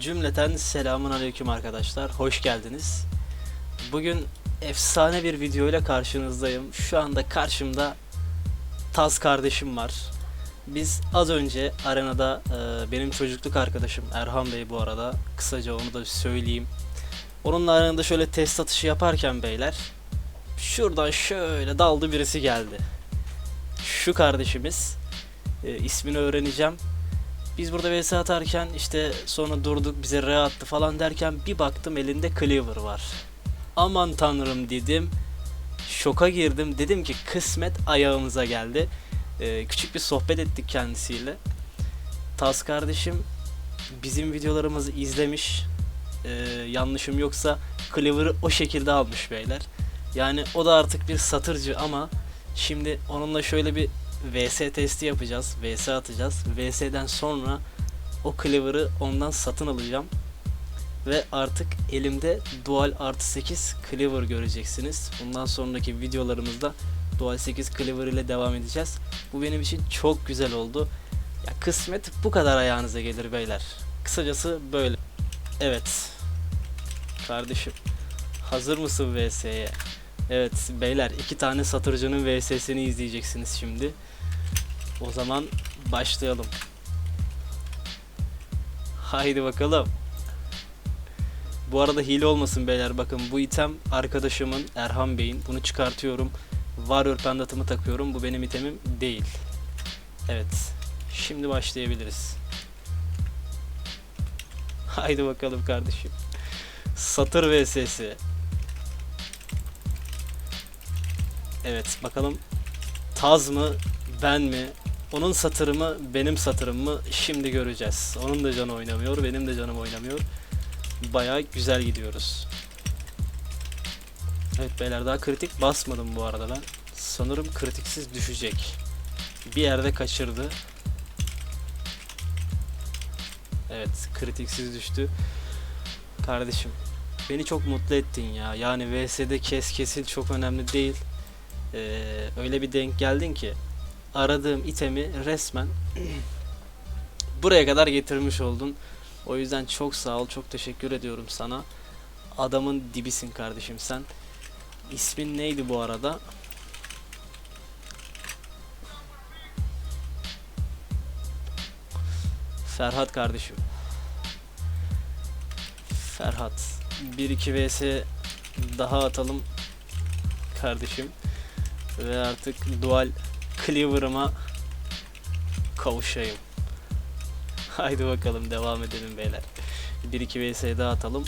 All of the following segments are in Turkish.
Cümleten selamun aleyküm arkadaşlar. Hoş geldiniz. Bugün efsane bir video ile karşınızdayım. Şu anda karşımda Taz kardeşim var. Biz az önce arenada e, benim çocukluk arkadaşım Erhan Bey bu arada kısaca onu da söyleyeyim. Onunla arenada şöyle test atışı yaparken beyler şuradan şöyle daldı birisi geldi. Şu kardeşimiz e, ismini öğreneceğim. Biz burada vs atarken işte sonra durduk bize R attı falan derken bir baktım elinde cleaver var. Aman tanrım dedim. Şoka girdim. Dedim ki kısmet ayağımıza geldi. Ee, küçük bir sohbet ettik kendisiyle. Taz kardeşim bizim videolarımızı izlemiş. Ee, yanlışım yoksa Cleaver'ı o şekilde almış beyler. Yani o da artık bir satırcı ama şimdi onunla şöyle bir VS testi yapacağız. VS atacağız. VS'den sonra o Cleaver'ı ondan satın alacağım. Ve artık elimde Dual artı 8 Cleaver göreceksiniz. Bundan sonraki videolarımızda Dual 8 Cleaver ile devam edeceğiz. Bu benim için çok güzel oldu. Ya kısmet bu kadar ayağınıza gelir beyler. Kısacası böyle. Evet. Kardeşim. Hazır mısın VS'ye? Evet beyler iki tane satırcının VS'sini izleyeceksiniz şimdi. O zaman başlayalım. Haydi bakalım. Bu arada hile olmasın beyler bakın bu item arkadaşımın Erhan Bey'in bunu çıkartıyorum. Warrior pendatımı takıyorum bu benim itemim değil. Evet şimdi başlayabiliriz. Haydi bakalım kardeşim. Satır VS'si. Evet bakalım Taz mı ben mi onun satırı mı benim satırım mı şimdi göreceğiz. Onun da canı oynamıyor benim de canım oynamıyor. Bayağı güzel gidiyoruz. Evet beyler daha kritik basmadım bu arada ben. Sanırım kritiksiz düşecek. Bir yerde kaçırdı. Evet kritiksiz düştü. Kardeşim beni çok mutlu ettin ya. Yani VS'de kes kesil çok önemli değil. Ee, öyle bir denk geldin ki aradığım itemi resmen buraya kadar getirmiş oldun. O yüzden çok sağ ol, çok teşekkür ediyorum sana. Adamın dibisin kardeşim sen. İsmin neydi bu arada? Ferhat kardeşim. Ferhat. 1-2 vs daha atalım kardeşim. Ve artık dual cleaver'ıma kavuşayım. Haydi bakalım devam edelim beyler. 1-2 vs daha atalım.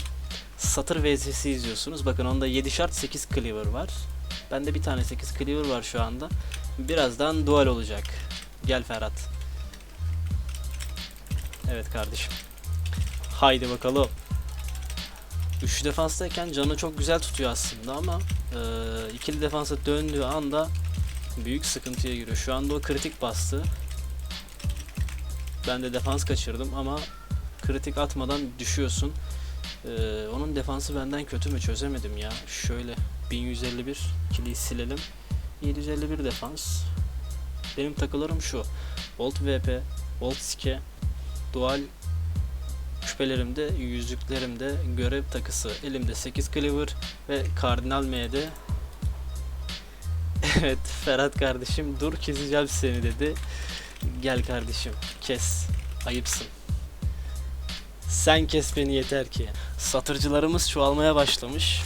Satır vs'si izliyorsunuz. Bakın onda 7 şart 8 cleaver var. Bende bir tane 8 cleaver var şu anda. Birazdan dual olacak. Gel Ferhat. Evet kardeşim. Haydi bakalım. 3 defanstayken canı çok güzel tutuyor aslında ama e, ikili defansa döndüğü anda büyük sıkıntıya giriyor. Şu anda o kritik bastı. Ben de defans kaçırdım ama kritik atmadan düşüyorsun. Ee, onun defansı benden kötü mü çözemedim ya. Şöyle 1151 kiliyi silelim. 751 defans. Benim takılarım şu. Volt VP, Volt Ske, Dual küpelerimde, yüzüklerimde görev takısı. Elimde 8 Cleaver ve Kardinal M'de Evet Ferhat kardeşim dur keseceğim seni dedi. Gel kardeşim kes. Ayıpsın. Sen kes beni yeter ki. Satırcılarımız çoğalmaya başlamış.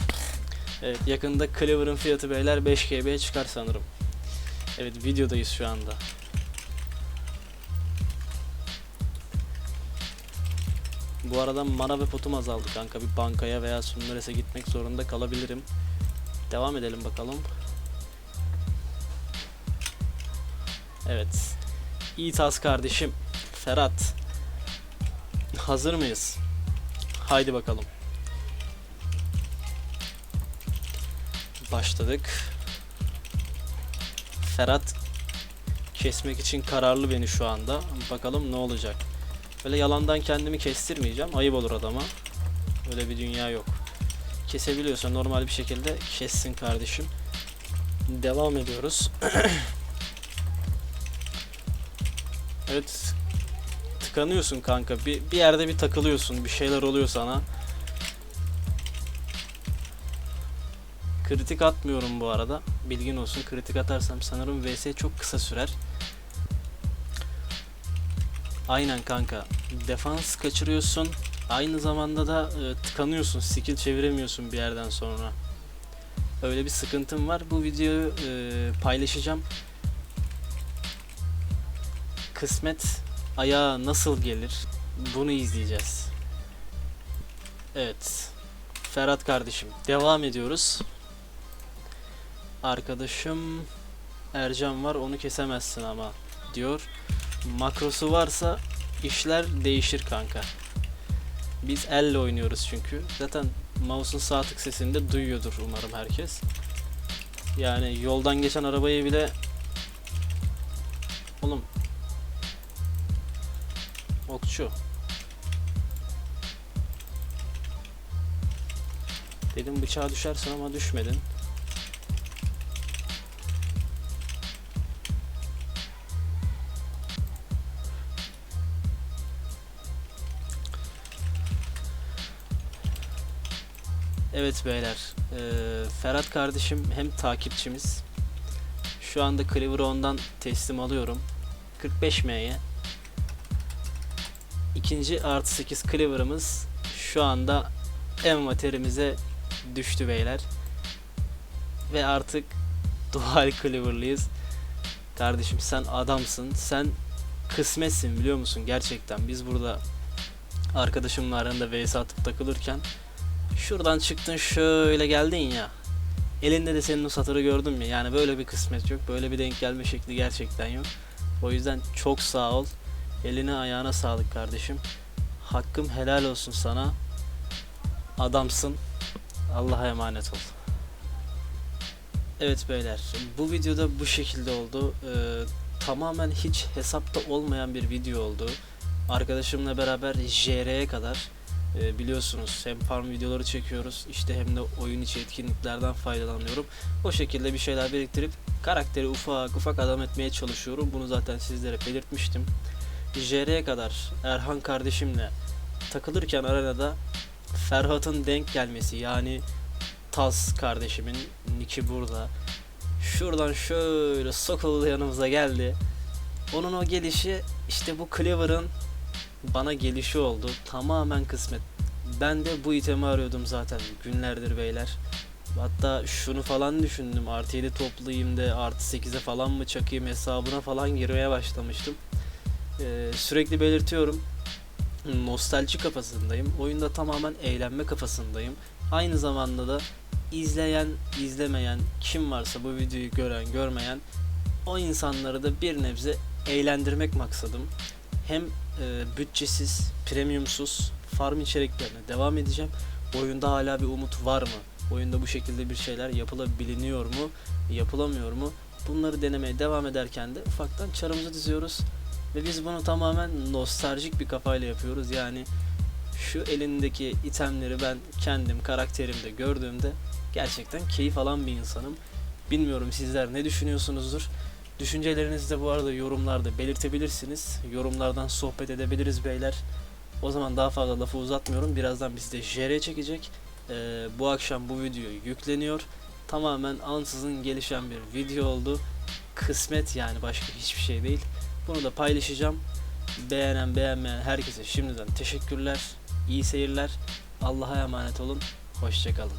Evet yakında Cleaver'ın fiyatı beyler 5 GB'ye çıkar sanırım. Evet videodayız şu anda. Bu arada mana ve potum azaldı kanka. Bir bankaya veya Sundares'e gitmek zorunda kalabilirim. Devam edelim bakalım. Evet. İyi tas kardeşim. Ferhat. Hazır mıyız? Haydi bakalım. Başladık. Ferhat kesmek için kararlı beni şu anda. Bakalım ne olacak. Böyle yalandan kendimi kestirmeyeceğim. Ayıp olur adama. Öyle bir dünya yok. Kesebiliyorsa normal bir şekilde kessin kardeşim. Devam ediyoruz. Evet. tıkanıyorsun kanka. Bir, bir yerde bir takılıyorsun. Bir şeyler oluyor sana. Kritik atmıyorum bu arada. Bilgin olsun. Kritik atarsam sanırım VS çok kısa sürer. Aynen kanka. Defans kaçırıyorsun. Aynı zamanda da e, tıkanıyorsun. Skill çeviremiyorsun bir yerden sonra. Öyle bir sıkıntım var. Bu videoyu e, paylaşacağım. Kısmet ayağa nasıl gelir? Bunu izleyeceğiz. Evet. Ferhat kardeşim. Devam ediyoruz. Arkadaşım Ercan var onu kesemezsin ama diyor. Makrosu varsa işler değişir kanka. Biz elle oynuyoruz çünkü. Zaten mouse'un sağ tık sesini de duyuyordur umarım herkes. Yani yoldan geçen arabayı bile Oğlum Okçu Dedim bıçağa düşersin ama düşmedin. Evet beyler, eee, Ferhat kardeşim hem takipçimiz. Şu anda Cleaver'ı ondan teslim alıyorum. 45 M'ye. İkinci artı 8 Cleaver'ımız şu anda envaterimize düştü beyler. Ve artık dual Cleaver'lıyız. Kardeşim sen adamsın. Sen kısmetsin biliyor musun gerçekten. Biz burada arkadaşımla arasında vs atıp takılırken Şuradan çıktın şöyle geldin ya. Elinde de senin o satırı gördüm ya. Yani böyle bir kısmet yok. Böyle bir denk gelme şekli gerçekten yok. O yüzden çok sağ ol. Eline ayağına sağlık kardeşim. Hakkım helal olsun sana. Adamsın. Allah'a emanet ol. Evet beyler. Bu videoda bu şekilde oldu. Ee, tamamen hiç hesapta olmayan bir video oldu. Arkadaşımla beraber JR'ye kadar ee, biliyorsunuz hem farm videoları çekiyoruz işte hem de oyun içi etkinliklerden faydalanıyorum. O şekilde bir şeyler biriktirip karakteri ufak ufak adam etmeye çalışıyorum. Bunu zaten sizlere belirtmiştim. JR'ye kadar Erhan kardeşimle takılırken arenada Ferhat'ın denk gelmesi yani Taz kardeşimin Niki burada. Şuradan şöyle sokuldu yanımıza geldi. Onun o gelişi işte bu Cleaver'ın bana gelişi oldu. Tamamen kısmet. Ben de bu itemi arıyordum zaten günlerdir beyler. Hatta şunu falan düşündüm. Artı 7 toplayayım da artı 8'e falan mı çakayım hesabına falan girmeye başlamıştım. Ee, sürekli belirtiyorum. Nostalji kafasındayım. Oyunda tamamen eğlenme kafasındayım. Aynı zamanda da izleyen, izlemeyen, kim varsa bu videoyu gören, görmeyen o insanları da bir nebze eğlendirmek maksadım. Hem e, bütçesiz, premiumsuz farm içeriklerine devam edeceğim. Oyunda hala bir umut var mı? Oyunda bu şekilde bir şeyler yapılabiliyor mu? Yapılamıyor mu? Bunları denemeye devam ederken de ufaktan çarımızı diziyoruz. Ve biz bunu tamamen nostaljik bir kafayla yapıyoruz. Yani şu elindeki itemleri ben kendim karakterimde gördüğümde gerçekten keyif alan bir insanım. Bilmiyorum sizler ne düşünüyorsunuzdur. Düşüncelerinizi de bu arada yorumlarda belirtebilirsiniz. Yorumlardan sohbet edebiliriz beyler. O zaman daha fazla lafı uzatmıyorum. Birazdan bizi de JR çekecek. Ee, bu akşam bu video yükleniyor. Tamamen ansızın gelişen bir video oldu. Kısmet yani başka hiçbir şey değil. Bunu da paylaşacağım. Beğenen beğenmeyen herkese şimdiden teşekkürler. İyi seyirler. Allah'a emanet olun. Hoşçakalın.